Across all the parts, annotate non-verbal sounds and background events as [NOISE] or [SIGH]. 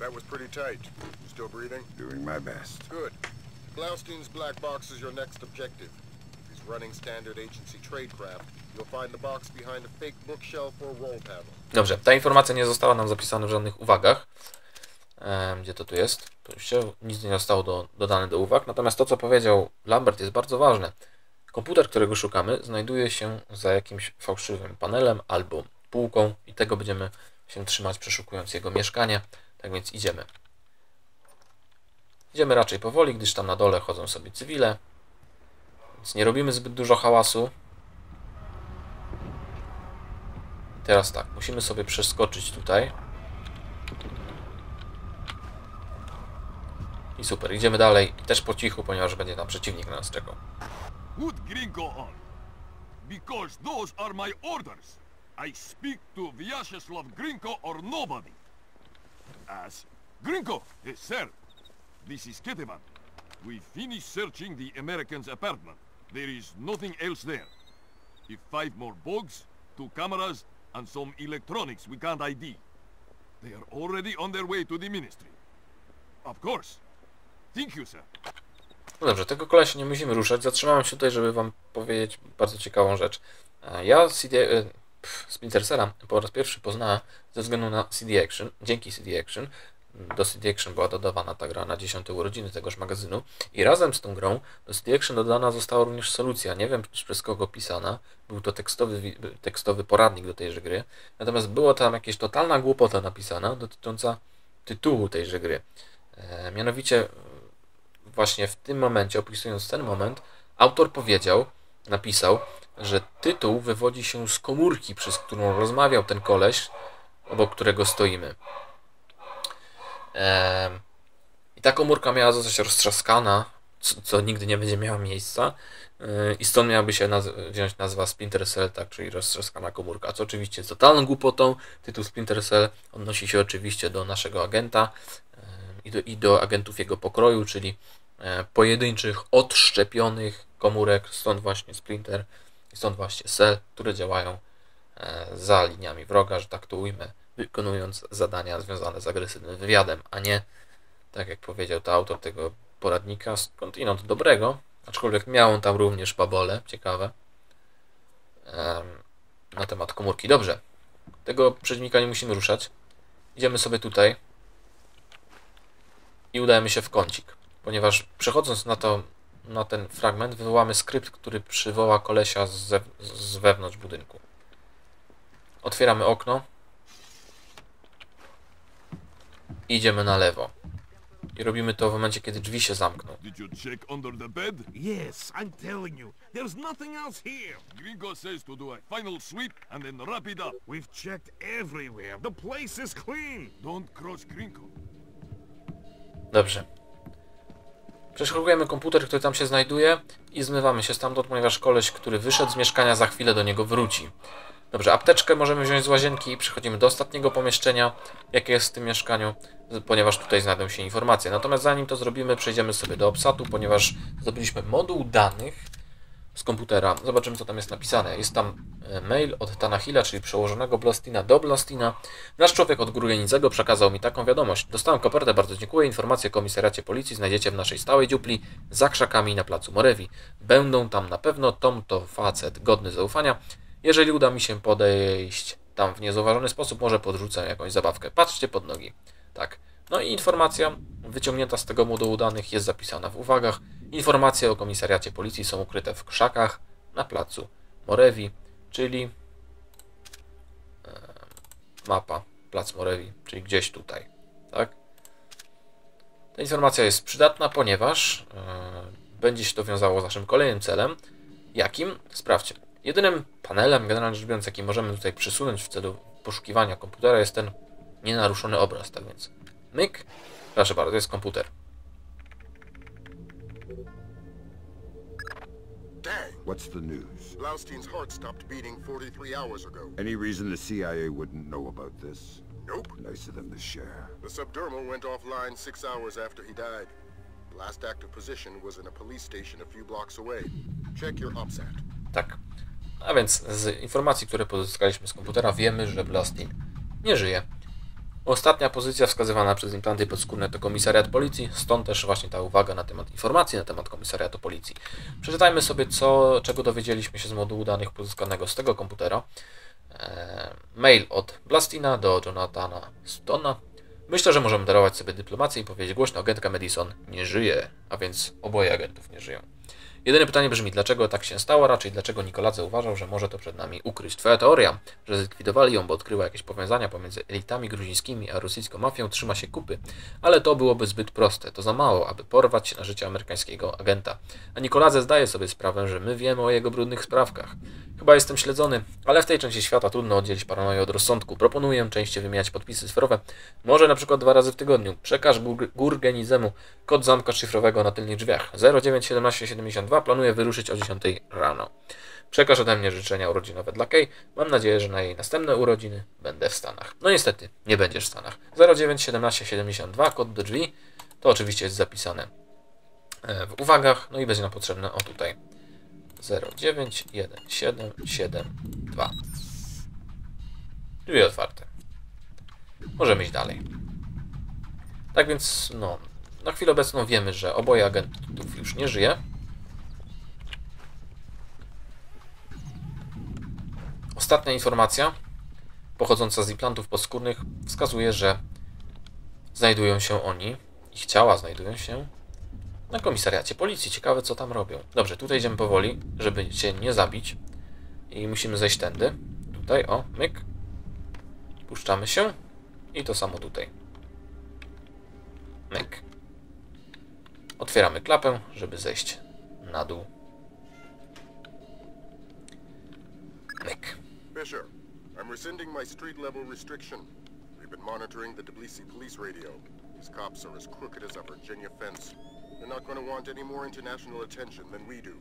That was pretty tight. Still breathing? Doing my best. Good. Glaustein's black box is your next objective. He's running standard agency tradecraft, you'll find the box behind a fake bookshelf or roll panel. Dobrze, ta informacja nie została nam zapisana w żadnych uwagach. Gdzie to tu jest? Się nic nie zostało do, dodane do uwag. Natomiast to, co powiedział Lambert, jest bardzo ważne. Komputer, którego szukamy, znajduje się za jakimś fałszywym panelem albo półką i tego będziemy się trzymać, przeszukując jego mieszkanie. Tak więc idziemy. Idziemy raczej powoli, gdyż tam na dole chodzą sobie cywile. Więc nie robimy zbyt dużo hałasu. Teraz tak, musimy sobie przeskoczyć tutaj. I super, idziemy dalej. I też po cichu, ponieważ będzie tam przeciwnik na nas czekał. Put Gringo on. Because those are my orders. I speak to Vyacheslav Grinko or nobody. As Grinko, yes, sir. This is Ketevan. We finished searching the American's apartment. There is nothing else there. If five more bugs, two cameras, and some electronics we can't ID. They are already on their way to the ministry. Of course. Thank you, sir. No dobrze, tego kolesia nie musimy ruszać. Zatrzymałem się tutaj, żeby wam powiedzieć bardzo ciekawą rzecz. E, Ja CD, e, Splinter Cella po raz pierwszy poznałem ze względu na CD Action. Dzięki CD Action. Do CD Action była dodawana ta gra na 10 urodziny tegoż magazynu. I razem z tą grą do CD Action dodana została również solucja. Nie wiem przez kogo pisana. Był to tekstowy, tekstowy poradnik do tejże gry. Natomiast było tam jakieś totalna głupota napisana dotycząca tytułu tejże gry. E, mianowicie właśnie w tym momencie, opisując ten moment, autor powiedział, napisał, że tytuł wywodzi się z komórki, przez którą rozmawiał ten koleś, obok którego stoimy. Em, I ta komórka miała zostać roztrzaskana, co, co nigdy nie będzie miało miejsca. Yy, I stąd miałaby się naz- wziąć nazwa Splinter Cell, tak, czyli roztrzaskana komórka, co oczywiście jest totalną głupotą. Tytuł Splinter Cell odnosi się oczywiście do naszego agenta yy, i do, i do agentów jego pokroju, czyli e, pojedynczych, odszczepionych komórek, stąd właśnie Splinter i stąd właśnie Cell, które działają e, za liniami wroga, że tak to ujmę, wykonując zadania związane z agresywnym wywiadem, a nie, tak jak powiedział to autor tego poradnika, skądinąd dobrego, aczkolwiek miał on tam również babole, ciekawe, na temat komórki. Dobrze, tego przeciwnika nie musimy ruszać. Idziemy sobie tutaj i udajemy się w kącik, ponieważ przechodząc na to, na ten fragment, wywołamy skrypt, który przywoła kolesia z, zew- z wewnątrz budynku. Otwieramy okno. I idziemy na lewo. I robimy to w momencie, kiedy drzwi się zamkną. Did you check under the bed? Yes, I'm telling you, there's nothing else here. Gringo says to do a final sweep and then wrap it up. We've checked everywhere. The place is clean. Don't cross Gringo. Dobrze. Przeszukujemy komputer, który tam się znajduje i zmywamy się stamtąd, ponieważ koleś, który wyszedł z mieszkania, za chwilę do niego wróci. Dobrze, apteczkę możemy wziąć z łazienki i przechodzimy do ostatniego pomieszczenia, jakie jest w tym mieszkaniu, ponieważ tutaj znajdą się informacje. Natomiast zanim to zrobimy, przejdziemy sobie do obsatu, ponieważ zdobyliśmy moduł danych z komputera. Zobaczymy, co tam jest napisane. Jest tam e, mail od Tanahila, czyli przełożonego Blastina do Blastina. Nasz człowiek od Gurgenicego przekazał mi taką wiadomość. Dostałem kopertę, bardzo dziękuję. Informacje o komisariacie policji znajdziecie w naszej stałej dziupli za krzakami na placu Morewi. Będą tam na pewno. Tom to facet godny zaufania. Jeżeli uda mi się podejść tam w niezauważony sposób, może podrzucę jakąś zabawkę. Patrzcie pod nogi. Tak. No i informacja wyciągnięta z tego modułu danych jest zapisana w uwagach. Informacje o komisariacie policji są ukryte w krzakach na placu Morewi, czyli e, mapa plac Morewi, czyli gdzieś tutaj. Tak? Ta informacja jest przydatna, ponieważ e, będzie się to wiązało z naszym kolejnym celem. Jakim? Sprawdźcie. Jedynym panelem, generalnie rzecz biorąc, jaki możemy tutaj przysunąć w celu poszukiwania komputera jest ten nienaruszony obraz, tak więc myk, proszę bardzo, to jest komputer. What's the news? Blaustein's heart stopped beating 43 hours ago. Any reason the CIA wouldn't know about this? Nope. Nice of them to share. The subdermal went offline six hours after he died. The last active position was in a police station a few blocks away. Check your OPSAT. Tak. A więc z informacji, które pozyskaliśmy z komputera, wiemy, że Blastin nie żyje. Ostatnia pozycja wskazywana przez implanty podskórne to komisariat policji, stąd też właśnie ta uwaga na temat informacji na temat komisariatu policji. Przeczytajmy sobie, co, czego dowiedzieliśmy się z modułu danych pozyskanego z tego komputera. E, mail od Blastina do Jonathana Stona. Myślę, że możemy darować sobie dyplomację i powiedzieć głośno, agentka Madison nie żyje, a więc oboje agentów nie żyją. Jedyne pytanie brzmi, dlaczego tak się stało, raczej dlaczego Nikoladze uważał, że może to przed nami ukryć. Twoja teoria, że zlikwidowali ją, bo odkryła jakieś powiązania pomiędzy elitami gruzińskimi a rosyjską mafią, trzyma się kupy, ale to byłoby zbyt proste, to za mało, aby porwać się na życie amerykańskiego agenta. A Nikoladze zdaje sobie sprawę, że my wiemy o jego brudnych sprawkach. Chyba jestem śledzony, ale w tej części świata trudno oddzielić paranoję od rozsądku. Proponuję częściej wymieniać podpisy cyfrowe, może na przykład dwa razy w tygodniu. Przekaż Gur- Gurgenizemu kod zamka szyfrowego na tylnych drzwiach. 091772 planuję wyruszyć o 10 rano. Przekaż ode mnie życzenia urodzinowe dla Kay. Mam nadzieję, że na jej następne urodziny będę w Stanach. No niestety, nie będziesz w Stanach. 091772 kod do drzwi. To oczywiście jest zapisane e, w uwagach, no i będzie nam potrzebne o tutaj 091772. Drzwi otwarte. Możemy iść dalej. Tak więc, no, na chwilę obecną wiemy, że oboje agentów już nie żyje. Ostatnia informacja, pochodząca z implantów podskórnych, wskazuje, że znajdują się oni, ich ciała znajdują się na komisariacie policji. Ciekawe, co tam robią. Dobrze, tutaj idziemy powoli, żeby cię nie zabić. I musimy zejść tędy. Tutaj, o, myk. Puszczamy się. I to samo tutaj. Myk. Otwieramy klapę, żeby zejść na dół. Myk. Fisher, I'm rescinding my street level restriction. We've been monitoring the Tbilisi police radio. These cops are as crooked as a Virginia fence. They're not going to want any more international attention than we do.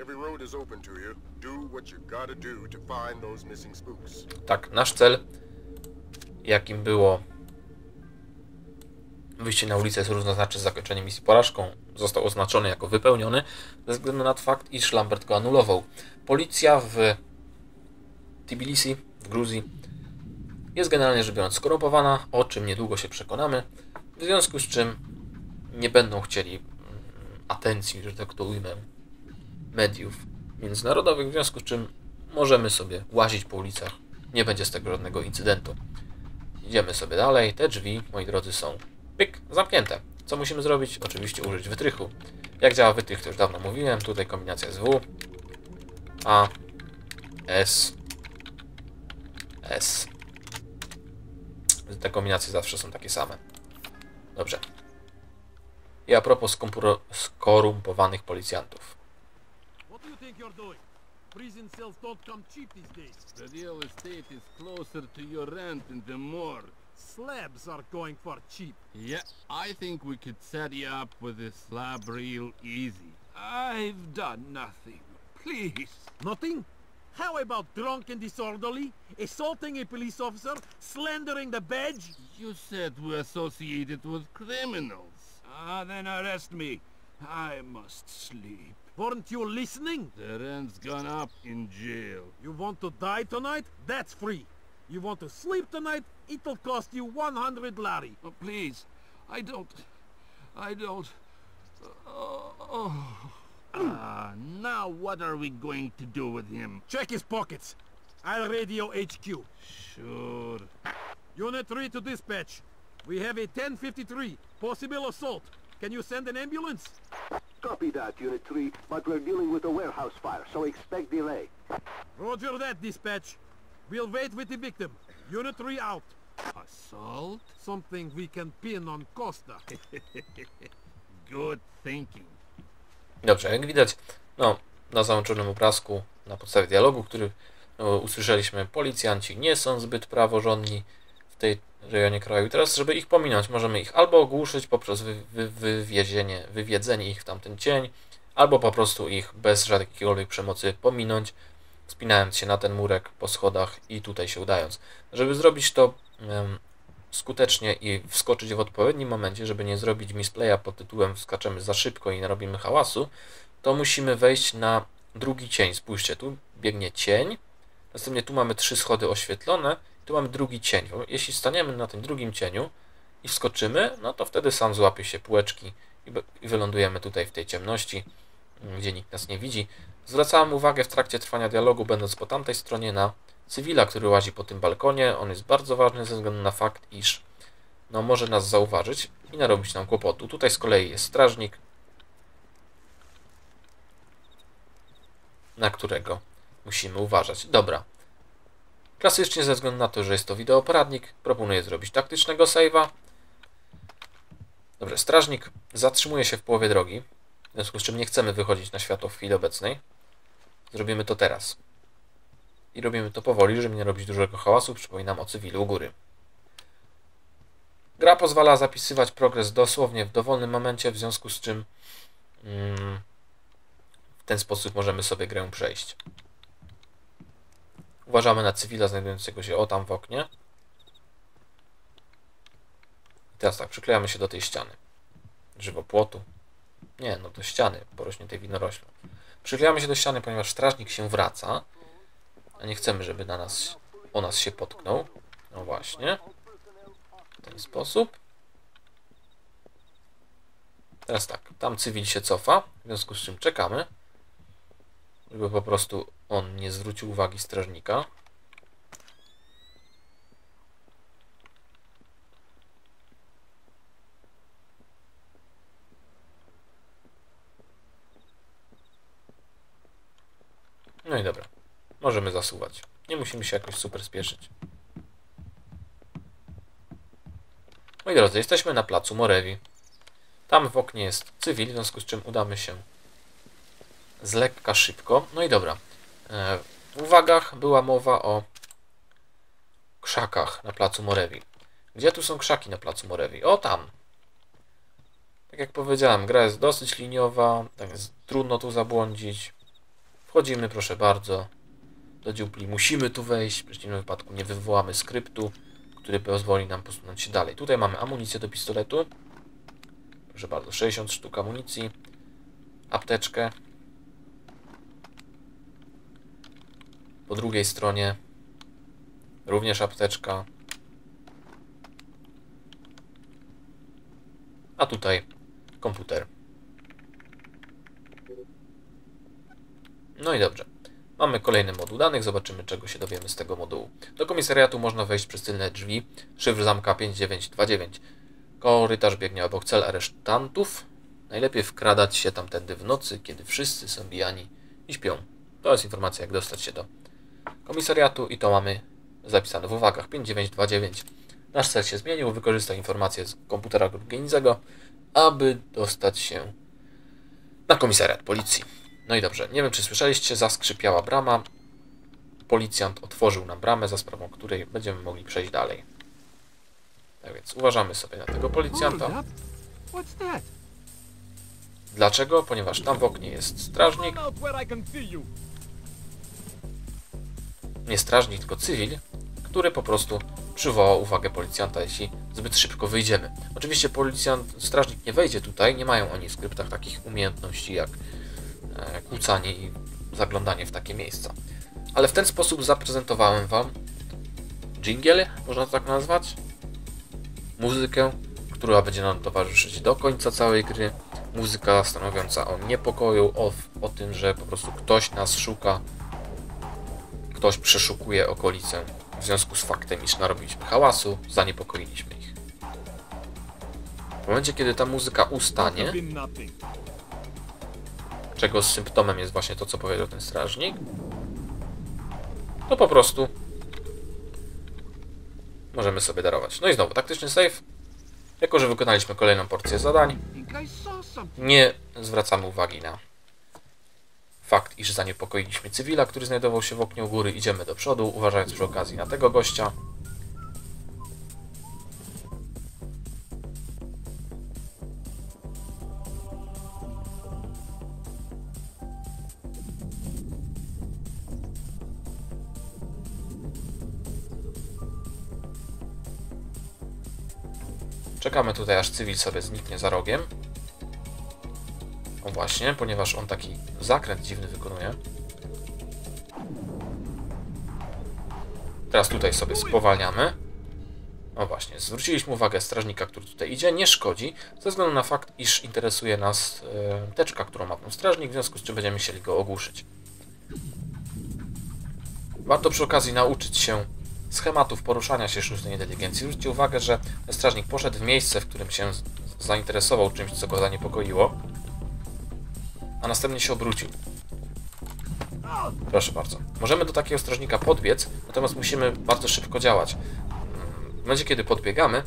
Every road is open to you. Do what you gotta do to find those missing spooks. Tak, nasz cel, jakim było wyjście na ulicę jest równoznaczne z zakończeniem misji porażką, został oznaczony jako wypełniony ze względu na fakt, iż Lambert go anulował. Policja w Tbilisi, w Gruzji, jest generalnie rzecz biorąc skorumpowana, o czym niedługo się przekonamy, w związku z czym nie będą chcieli mm, atencji, że tak to ujmę, mediów międzynarodowych, w związku z czym możemy sobie łazić po ulicach, nie będzie z tego żadnego incydentu. Idziemy sobie dalej, te drzwi, moi drodzy, są pyk, zamknięte. Co musimy zrobić? Oczywiście użyć wytrychu. Jak działa wytrych, to już dawno mówiłem, tutaj kombinacja jest W, A, S, S. Te kombinacje zawsze są takie same. Dobrze. I a propos skorumpowanych policjantów. What do you think you're doing? Prison cells don't come cheap these days. The real estate is closer to your rent in the morgue. Slabs are going for cheap. Yeah, I think we could set you up with a slab real easy. I've done nothing. Please. Nothing? How about drunk and disorderly, assaulting a police officer, slandering the badge? You said we're associated with criminals. Ah, then arrest me. I must sleep. Weren't you listening? The rent's gone up in jail. You want to die tonight? That's free. You want to sleep tonight? It'll cost you 100 lari. Oh, please, I don't... I don't... Oh, Ah, now what are we going to do with him? Check his pockets. I'll radio HQ. Sure. Unit 3 to dispatch. We have a 1053, possible assault. Can you send an ambulance? Copy that, Unit 3, but we're dealing with a warehouse fire, so expect delay. Roger that, dispatch. We'll wait with the victim. Unit 3 out. Assault? Something we can pin on Costa. [LAUGHS] Good thinking. Dobrze, jak widać, no, na załączonym obrazku, na podstawie dialogu, który no, usłyszeliśmy, policjanci nie są zbyt praworządni w tej rejonie kraju. Teraz, żeby ich pominąć, możemy ich albo ogłuszyć poprzez wy, wy, wywiezienie, wywiedzenie ich w tamten cień, albo po prostu ich bez jakiejkolwiek przemocy pominąć, wspinając się na ten murek po schodach i tutaj się udając. Żeby zrobić to skutecznie i wskoczyć w odpowiednim momencie, żeby nie zrobić misplaya pod tytułem wskaczemy za szybko i narobimy hałasu, to musimy wejść na drugi cień. Spójrzcie, tu biegnie cień, następnie tu mamy trzy schody oświetlone Tu mamy drugi cień. Jeśli staniemy na tym drugim cieniu i wskoczymy, no to wtedy sam złapie się półeczki i wylądujemy tutaj w tej ciemności, mm, gdzie nikt nas nie widzi. Zwracałem uwagę w trakcie trwania dialogu, będąc po tamtej stronie, na cywila, który łazi po tym balkonie. On jest bardzo ważny ze względu na fakt, iż no, może nas zauważyć i narobić nam kłopotu. Tutaj z kolei jest strażnik, na którego musimy uważać. Dobra. Klasycznie ze względu na to, że jest to wideoporadnik, proponuję zrobić taktycznego save'a. Dobrze, strażnik zatrzymuje się w połowie drogi, w związku z czym nie chcemy wychodzić na światło w chwili obecnej. Zrobimy to teraz. I robimy to powoli, żeby nie robić dużego hałasu. Przypominam o cywilu u góry. Gra pozwala zapisywać progres dosłownie w dowolnym momencie, w związku z czym mm, w ten sposób możemy sobie grę przejść. Uważamy na cywila znajdującego się o tam w oknie. I teraz tak, przyklejamy się do tej ściany. Żywopłotu. Nie, no do ściany porośniętej winoroślą. Przyklejamy się do ściany, ponieważ strażnik się wraca, a nie chcemy, żeby na nas, o nas się potknął. No właśnie. W ten sposób. Teraz tak, tam cywil się cofa, w związku z czym czekamy, żeby po prostu on nie zwrócił uwagi strażnika. No i dobra. Możemy zasuwać. Nie musimy się jakoś super spieszyć. Moi drodzy, jesteśmy na placu Morewi. Tam w oknie jest cywil, w związku z czym udamy się z lekka szybko. No i dobra. E, W uwagach była mowa o krzakach na placu Morewi. Gdzie tu są krzaki na placu Morewi? O tam! Tak jak powiedziałem, gra jest dosyć liniowa, tak jest trudno tu zabłądzić. Wchodzimy, proszę bardzo, do dziupli. Musimy tu wejść, w przeciwnym wypadku nie wywołamy skryptu, który pozwoli nam posunąć się dalej. Tutaj mamy amunicję do pistoletu. Proszę bardzo, 60 sztuk amunicji. Apteczkę. Po drugiej stronie również apteczka. A tutaj komputer. No i dobrze. Mamy kolejny moduł danych, zobaczymy czego się dowiemy z tego modułu. Do komisariatu można wejść przez tylne drzwi, szyfr zamka 5929. Korytarz biegnie obok cel aresztantów. Najlepiej wkradać się tamtędy w nocy, kiedy wszyscy są bijani i śpią. To jest informacja jak dostać się do komisariatu i to mamy zapisane w uwagach 5929. Nasz cel się zmienił, wykorzystaj informacje z komputera Genitzego, aby dostać się na komisariat policji. No i dobrze, nie wiem czy słyszeliście, zaskrzypiała brama. Policjant otworzył nam bramę, za sprawą której będziemy mogli przejść dalej. Tak więc uważamy sobie na tego policjanta. Dlaczego? Ponieważ tam w oknie jest strażnik, nie strażnik, tylko cywil, który po prostu przywołał uwagę policjanta, jeśli zbyt szybko wyjdziemy. Oczywiście policjant, strażnik nie wejdzie tutaj, nie mają oni w skryptach takich umiejętności jak e, kłócanie i zaglądanie w takie miejsca. Ale w ten sposób zaprezentowałem Wam jingle, można to tak nazwać, muzykę, która będzie nam towarzyszyć do końca całej gry. Muzyka stanowiąca o niepokoju, o, o tym, że po prostu ktoś nas szuka, ktoś przeszukuje okolicę w związku z faktem, iż narobiliśmy hałasu, zaniepokoiliśmy ich. W momencie, kiedy ta muzyka ustanie, czego symptomem jest właśnie to, co powiedział ten strażnik, to po prostu możemy sobie darować. No i znowu, taktyczny save. Jako, że wykonaliśmy kolejną porcję zadań, nie zwracamy uwagi na fakt, iż zaniepokoiliśmy cywila, który znajdował się w oknie u góry. Idziemy do przodu, uważając przy okazji na tego gościa. Czekamy tutaj, aż cywil sobie zniknie za rogiem. O właśnie, ponieważ on taki zakręt dziwny wykonuje. Teraz tutaj sobie spowalniamy. O właśnie, zwróciliśmy uwagę strażnika, który tutaj idzie. Nie szkodzi, ze względu na fakt, iż interesuje nas e, teczka, którą ma ten strażnik, w związku z czym będziemy chcieli go ogłuszyć. Warto przy okazji nauczyć się schematów poruszania się sztucznej inteligencji. Zwróćcie uwagę, że strażnik poszedł w miejsce, w którym się zainteresował czymś, co go zaniepokoiło, a następnie się obrócił. Proszę bardzo. Możemy do takiego strażnika podbiec, natomiast musimy bardzo szybko działać. W momencie, kiedy podbiegamy,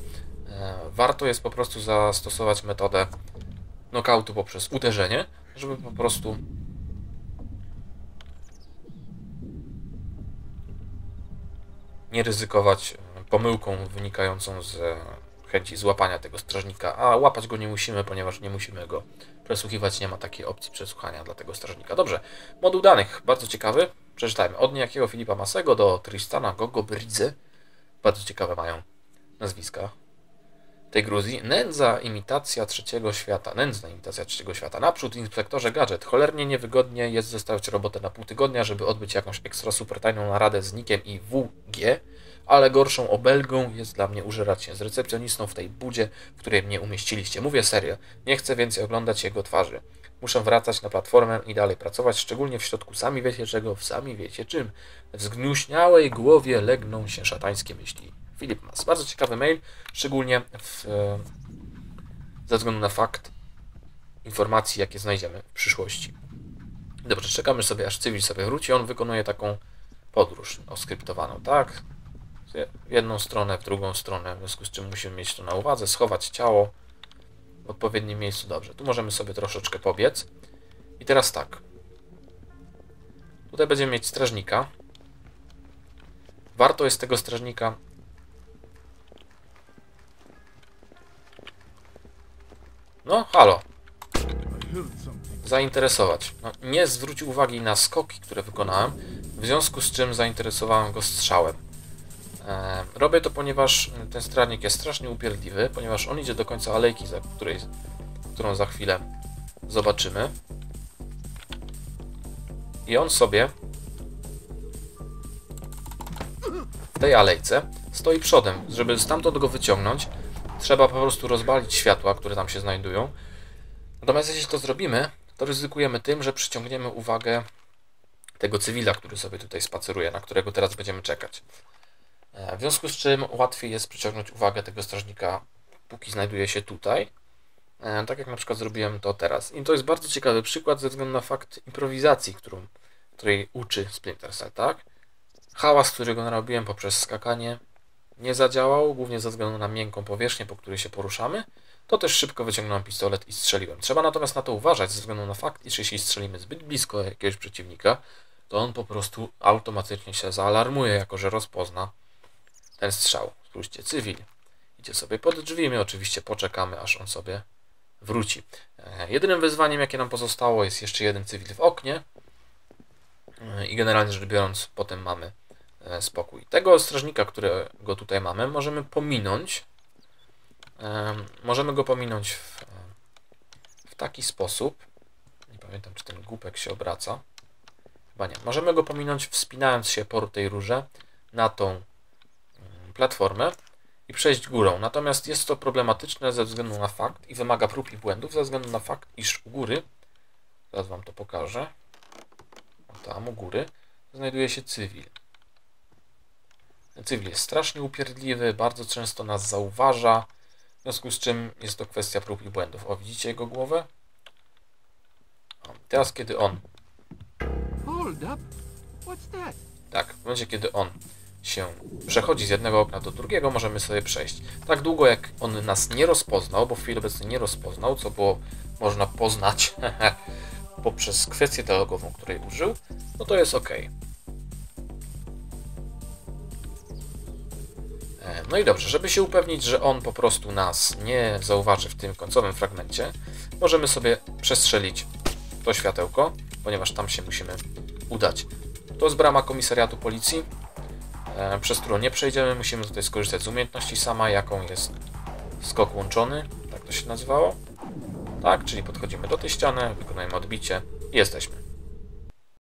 e, warto jest po prostu zastosować metodę knockoutu poprzez uderzenie, żeby po prostu nie ryzykować e, pomyłką wynikającą z e, chęci złapania tego strażnika, a łapać go nie musimy, ponieważ nie musimy go przesłuchiwać, nie ma takiej opcji przesłuchania dla tego strażnika. Dobrze, moduł danych, bardzo ciekawy, przeczytajmy. Od niejakiego Filipa Masego do Tristana Gogo bardzo ciekawe mają nazwiska tej Gruzji. Nędza imitacja trzeciego świata. Nędzna imitacja trzeciego świata. Naprzód, inspektorze gadżet. Cholernie niewygodnie jest zostawiać robotę na pół tygodnia, żeby odbyć jakąś ekstra super tajną naradę z Nikiem i WG, ale gorszą obelgą jest dla mnie użerać się z recepcjonistą w tej budzie, w której mnie umieściliście. Mówię serio. Nie chcę więcej oglądać jego twarzy. Muszę wracać na platformę i dalej pracować, szczególnie w środku sami wiecie czego, w sami wiecie czym. W zgnuśniałej głowie legną się szatańskie myśli. Filip Mas. Bardzo ciekawy mail, szczególnie w, ze względu na fakt informacji, jakie znajdziemy w przyszłości. Dobrze, czekamy sobie, aż cywil sobie wróci. On wykonuje taką podróż oskryptowaną, tak? W jedną stronę, w drugą stronę, w związku z czym musimy mieć to na uwadze, schować ciało w odpowiednim miejscu. Dobrze, tu możemy sobie troszeczkę pobiec. I teraz tak. Tutaj będziemy mieć strażnika. Warto jest tego strażnika No, halo. Zainteresować. No, nie zwrócił uwagi na skoki, które wykonałem, w związku z czym zainteresowałem go strzałem. E, robię to, ponieważ ten strażnik jest strasznie upierdliwy, ponieważ on idzie do końca alejki, za której, którą za chwilę zobaczymy. I on sobie w tej alejce stoi przodem, żeby stamtąd go wyciągnąć. Trzeba po prostu rozbalić światła, które tam się znajdują. Natomiast jeśli to zrobimy, to ryzykujemy tym, że przyciągniemy uwagę tego cywila, który sobie tutaj spaceruje, na którego teraz będziemy czekać. E, W związku z czym łatwiej jest przyciągnąć uwagę tego strażnika, póki znajduje się tutaj. E, Tak jak na przykład zrobiłem to teraz. I to jest bardzo ciekawy przykład ze względu na fakt improwizacji, którą, której uczy Splinter Cell, tak? Hałas, którego narobiłem poprzez skakanie, nie zadziałał, głównie ze względu na miękką powierzchnię, po której się poruszamy, to też szybko wyciągnąłem pistolet i strzeliłem. Trzeba natomiast na to uważać, ze względu na fakt, iż jeśli strzelimy zbyt blisko jakiegoś przeciwnika, to on po prostu automatycznie się zaalarmuje, jako że rozpozna ten strzał. Spójrzcie, cywil. Idzie sobie pod drzwi, my oczywiście poczekamy, aż on sobie wróci. E, Jedynym wyzwaniem, jakie nam pozostało, jest jeszcze jeden cywil w oknie. E, I generalnie rzecz biorąc, potem mamy e, spokój. Tego strażnika, którego tutaj mamy, możemy pominąć. Em, Możemy go pominąć w, w taki sposób. Nie pamiętam, czy ten głupek się obraca. Chyba nie. Możemy go pominąć wspinając się po tej rurze na tą platformę i przejść górą. Natomiast jest to problematyczne ze względu na fakt i wymaga prób i błędów, ze względu na fakt, iż u góry, zaraz Wam to pokażę, tam u góry, znajduje się cywil. Ten cywil jest strasznie upierdliwy, bardzo często nas zauważa, w związku z czym jest to kwestia prób i błędów. O, widzicie jego głowę? O, teraz, kiedy on, tak, w momencie, kiedy on się przechodzi z jednego okna do drugiego, możemy sobie przejść. Tak długo, jak on nas nie rozpoznał, bo w chwili obecnej nie rozpoznał, co było można poznać [LAUGHS] poprzez kwestię dialogową, której użył, no to jest ok. E, No i dobrze, żeby się upewnić, że on po prostu nas nie zauważy w tym końcowym fragmencie, możemy sobie przestrzelić to światełko, ponieważ tam się musimy udać. To jest brama komisariatu policji, przez którą nie przejdziemy. Musimy tutaj skorzystać z umiejętności sama, jaką jest skok łączony, tak to się nazywało. Tak, czyli podchodzimy do tej ściany, wykonujemy odbicie i jesteśmy.